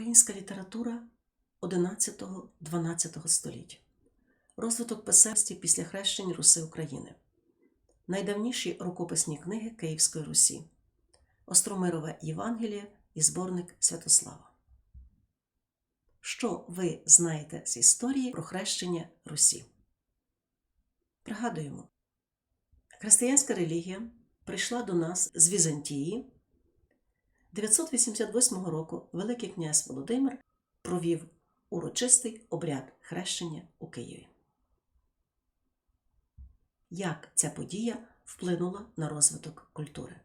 Українська література 11-12 століть. Розвиток писемності після хрещень Руси України. Найдавніші рукописні книги Київської Русі. Остромирове Євангеліє і зборник Святослава. Що ви знаєте з історії про хрещення Русі? Пригадуємо, християнська релігія прийшла до нас з Візантії. 988 року Великий князь Володимир провів урочистий обряд хрещення у Києві. Як ця подія вплинула на розвиток культури?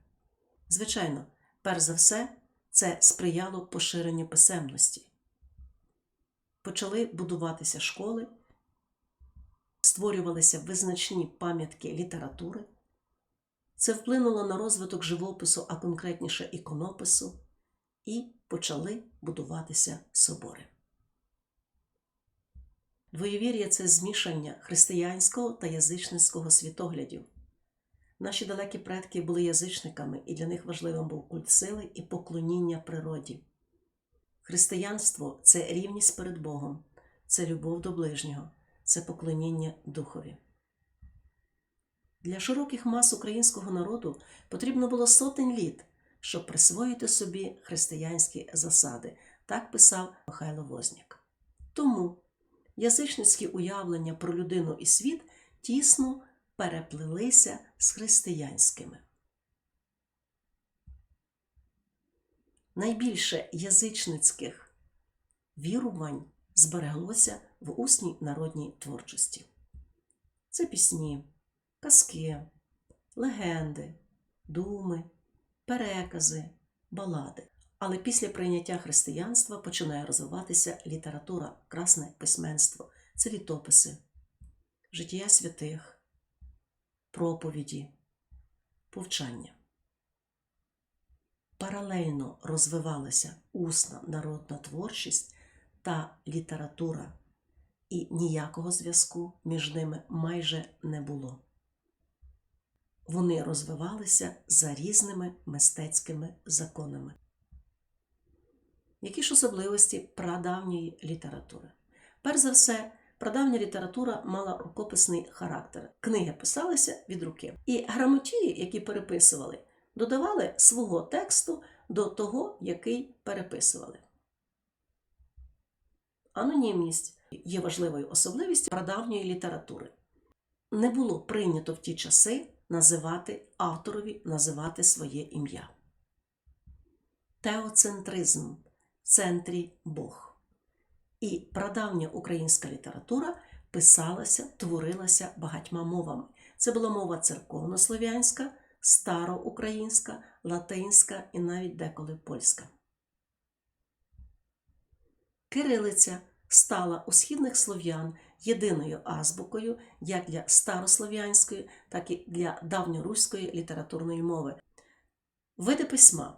Звичайно, перш за все, це сприяло поширенню писемності. Почали будуватися школи, створювалися визначні пам'ятки літератури. Це вплинуло на розвиток живопису, а конкретніше іконопису, і почали будуватися собори. Двоєвір'я це змішання християнського та язичницького світоглядів. Наші далекі предки були язичниками, і для них важливим був культ сили і поклоніння природі. Християнство це рівність перед Богом, це любов до ближнього, це поклоніння Духові. Для широких мас українського народу потрібно було сотень літ, щоб присвоїти собі християнські засади, так писав Михайло Возняк. Тому язичницькі уявлення про людину і світ тісно переплелися з християнськими. Найбільше язичницьких вірувань збереглося в усній народній творчості. Це пісні, казки, легенди, думи, перекази, балади. Але після прийняття християнства починає розвиватися література, красне письменство, це літописи, життя святих, проповіді, повчання. Паралельно розвивалася усна народна творчість та література, і ніякого зв'язку між ними майже не було. Вони розвивалися за різними мистецькими законами. Які ж особливості прадавньої літератури? Перш за все, прадавня література мала рукописний характер. Книги писалися від руки. І грамотії, які переписували, додавали свого тексту до того, який переписували. Анонімність є важливою особливістю прадавньої літератури. Не було прийнято в ті часи називати авторові називати своє ім'я. Теоцентризм в центрі Бог. І прадавня українська література писалася, творилася багатьма мовами. Це була мова церковнослов'янська, староукраїнська, латинська і навіть деколи польська. Кирилиця стала у східних слов'ян єдиною азбукою як для старослов'янської, так і для давньоруської літературної мови. Види письма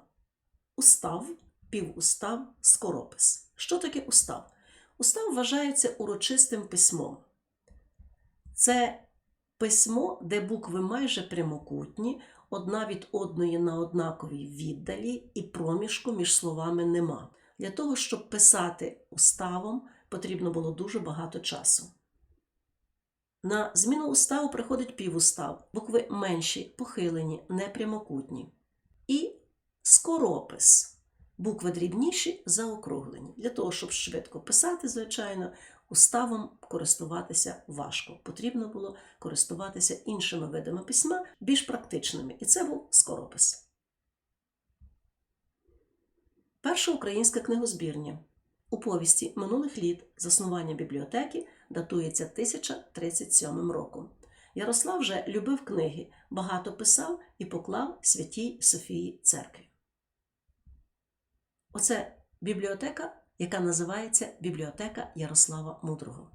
устав, півустав, скоропис. Що таке устав? Устав вважається урочистим письмом. Це письмо, де букви майже прямокутні, одна від одної на однаковій віддалі, і проміжку між словами нема. Для того, щоб писати уставом, потрібно було дуже багато часу. На зміну уставу приходить півустав, букви менші, похилені, непрямокутні. І скоропис. Букви дрібніші заокруглені. Для того, щоб швидко писати, звичайно, уставом користуватися важко. Потрібно було користуватися іншими видами письма, більш практичними. І це був скоропис. Перша українська книгозбірня. У повісті минулих літ заснування бібліотеки датується 1037 роком. Ярослав вже любив книги, багато писав і поклав святій Софії церкві. Оце бібліотека, яка називається Бібліотека Ярослава Мудрого.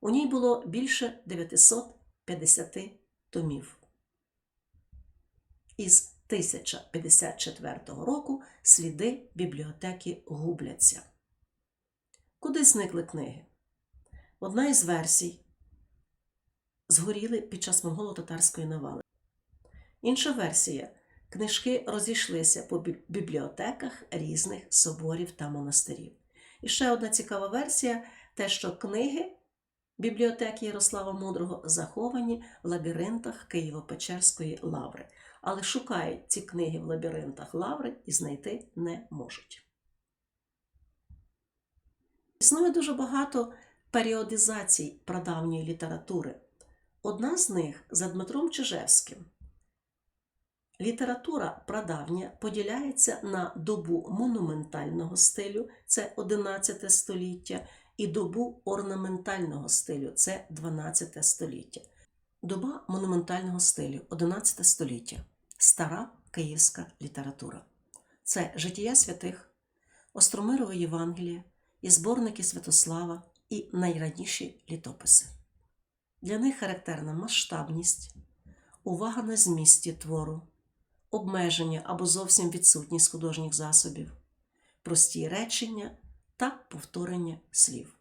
У ній було більше 950 томів. Із 1054 року сліди бібліотеки губляться. Куди зникли книги? Одна із версій згоріли під час монголо-татарської навали. Інша версія книжки розійшлися по бібліотеках різних соборів та монастирів. І ще одна цікава версія те, що книги бібліотеки Ярослава Мудрого заховані в лабіринтах Києво-Печерської лаври, але шукають ці книги в лабіринтах лаври і знайти не можуть. Існує дуже багато періодизацій прадавньої літератури. Одна з них за Дмитром Чижевським. Література прадавня поділяється на добу монументального стилю, це 11 століття, і добу орнаментального стилю, це 12 століття. Доба монументального стилю 11 століття. Стара київська література. Це життя святих, Остромирове Євангеліє, і зборники Святослава, і найраніші літописи. Для них характерна масштабність, увага на змісті твору, обмеження або зовсім відсутність художніх засобів, прості речення та повторення слів.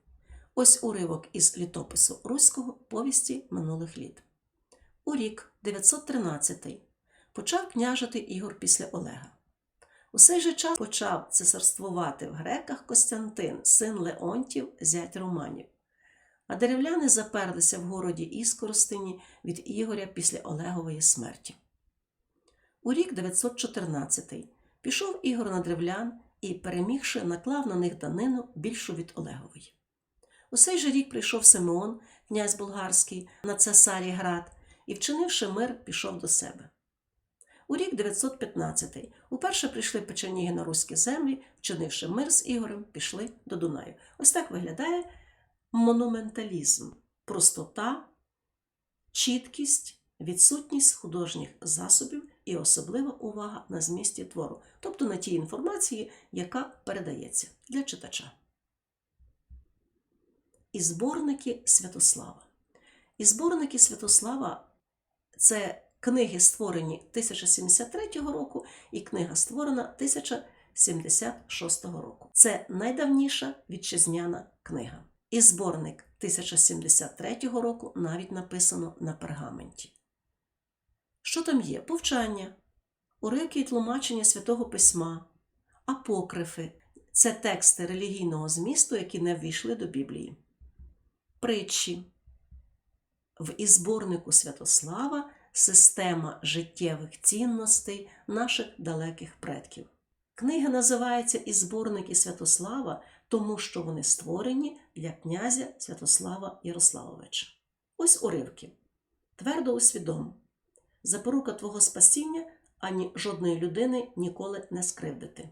Ось уривок із літопису Руського повісті минулих літ. У рік 913 почав княжити Ігор після Олега. У цей же час почав цесарствувати в греках Костянтин, син Леонтів, зять Романів. А деревляни заперлися в городі Іскоростині від Ігоря після Олегової смерті. У рік 914 пішов Ігор на древлян і, перемігши, наклав на них данину більшу від Олегової. У цей же рік прийшов Симеон, князь болгарський, на цесарі град, і, вчинивши мир, пішов до себе. У рік 915 уперше прийшли печеніги на руські землі, вчинивши мир з Ігорем, пішли до Дунаю. Ось так виглядає монументалізм, простота, чіткість, відсутність художніх засобів і особлива увага на змісті твору, тобто на тій інформації, яка передається для читача. І зборники Святослава. І зборники Святослава це книги, створені 1073 року, і книга створена 1076 року. Це найдавніша вітчизняна книга. І зборник 1073 року навіть написано на пергаменті. Що там є? Повчання, уривки і тлумачення святого письма, апокрифи це тексти релігійного змісту, які не ввійшли до Біблії, притчі. В ізборнику Святослава система життєвих цінностей наших далеких предків. Книга називається «І зборники Святослава, тому що вони створені для князя Святослава Ярославовича. Ось уривки. Твердо усвідом. Запорука твого спасіння ані жодної людини ніколи не скривдити.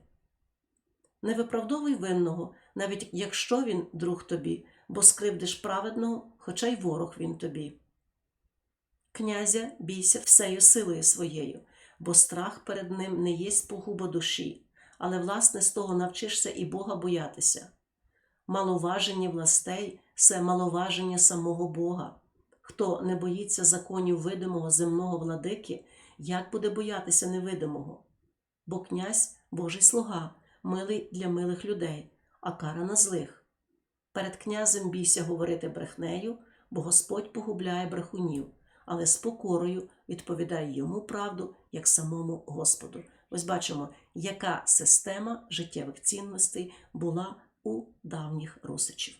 Не виправдовуй винного, навіть якщо він друг тобі, бо скривдиш праведного, хоча й ворог він тобі. Князя бійся всею силою своєю, бо страх перед ним не єсть погуба душі, але власне з того навчишся і Бога боятися. Маловаження властей це маловаження самого Бога. Хто не боїться законів видимого земного владики, як буде боятися невидимого? Бо князь Божий слуга, милий для милих людей, а кара на злих. Перед князем бійся говорити брехнею, бо Господь погубляє брехунів, але з покорою відповідає йому правду як самому Господу. Ось бачимо, яка система життєвих цінностей була у давніх русичів.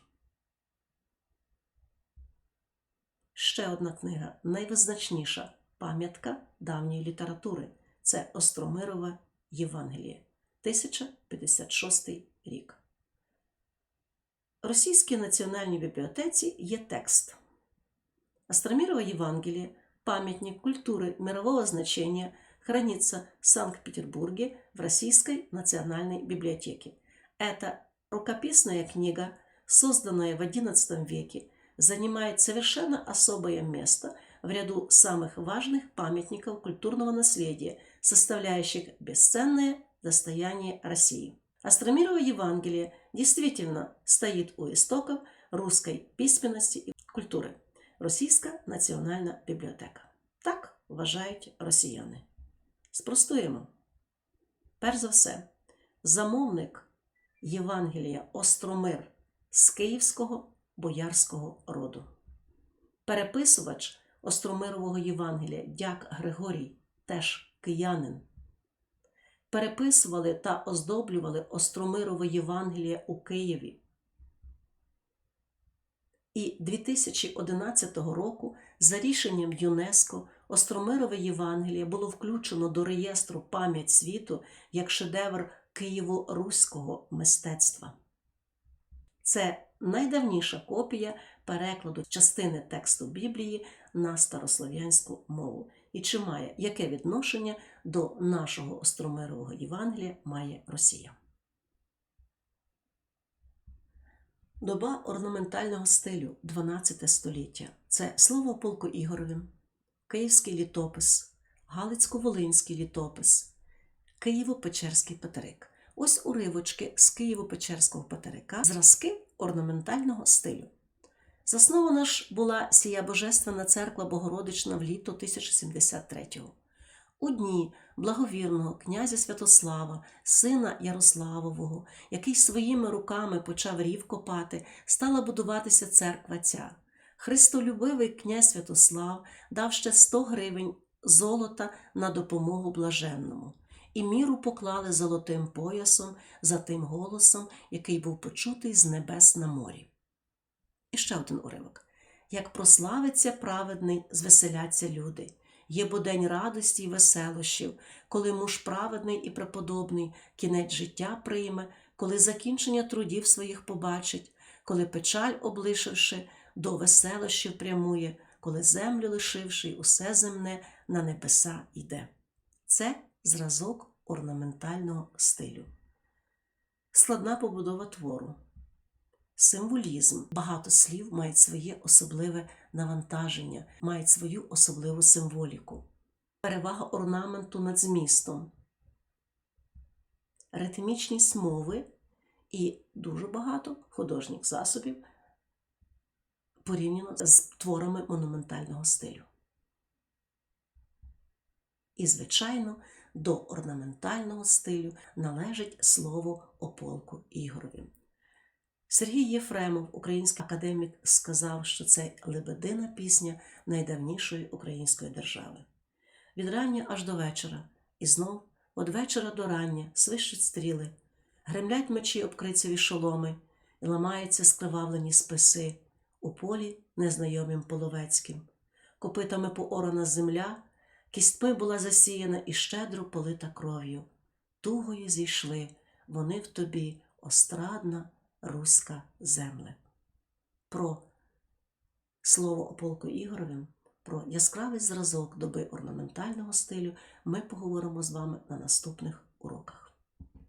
Ще одна книга найвизначніша пам'ятка давньої літератури це Остромирове Євангеліє, 1056 рік. Російській національній бібліотеці є текст. Остромирово Евангелие, памятник культуры мирового значения, хранится в Санкт-Петербурге в Российской национальной библиотеке. Эта рукописная книга, созданная в XI веке, занимает совершенно особое место в ряду самых важных памятников культурного наследия, составляющих бесценное достояние России. Остромирово Евангелие действительно стоит у истоков русской письменности и культуры. Російська національна бібліотека. Так вважають росіяни. Спростуємо. Перш за все, замовник Євангелія Остромир з Київського боярського роду. Переписувач Остромирового Євангелія Дяк Григорій, теж киянин. переписували та оздоблювали Остромирове Євангеліє у Києві. І 2011 року за рішенням ЮНЕСКО Остромирове Євангеліє було включено до реєстру Пам'ять світу як шедевр києво-руського мистецтва. Це найдавніша копія перекладу частини тексту Біблії на старослов'янську мову. І чи має яке відношення до нашого Остромирового Євангелія має Росія? Доба орнаментального стилю 12 століття. Це слово полку Ігоровим, Київський літопис, Галицько-Волинський літопис, Києво-Печерський патерик. Ось уривочки з Києво-Печерського патерика, зразки орнаментального стилю. Заснована ж була сія Божественна церква Богородична в літо 1073-го. У дні благовірного князя Святослава, сина Ярославового, який своїми руками почав рів копати, стала будуватися церква ця. Христолюбивий князь Святослав дав ще 100 гривень золота на допомогу блаженному, і міру поклали золотим поясом за тим голосом, який був почутий з небес на морі. І ще один уривок. Як прославиться праведний, звеселяться люди. Є бо день радості й веселощів, коли муж праведний і преподобний кінець життя прийме, коли закінчення трудів своїх побачить, коли печаль облишивши, до веселощів прямує, коли землю лишивши, усе земне на небеса йде. Це зразок орнаментального стилю. Складна побудова твору. Символізм. Багато слів мають своє особливе навантаження, мають свою особливу символіку. Перевага орнаменту над змістом, ритмічність мови і дуже багато художніх засобів порівняно з творами монументального стилю. І, звичайно, до орнаментального стилю належить слово о полку Ігорові. Сергій Єфремов, український академік, сказав, що це лебедина пісня найдавнішої української держави. Від рання аж до вечора, і знов від вечора до рання свищуть стріли, гремлять мечі обкрицеві шоломи, і ламаються скривавлені списи у полі незнайомим половецьким. Копитами поорана земля, кістьми була засіяна і щедро полита кров'ю. Тугою зійшли вони в тобі, острадна руська земле. Про слово о полку Ігоровим, про яскравий зразок доби орнаментального стилю ми поговоримо з вами на наступних уроках.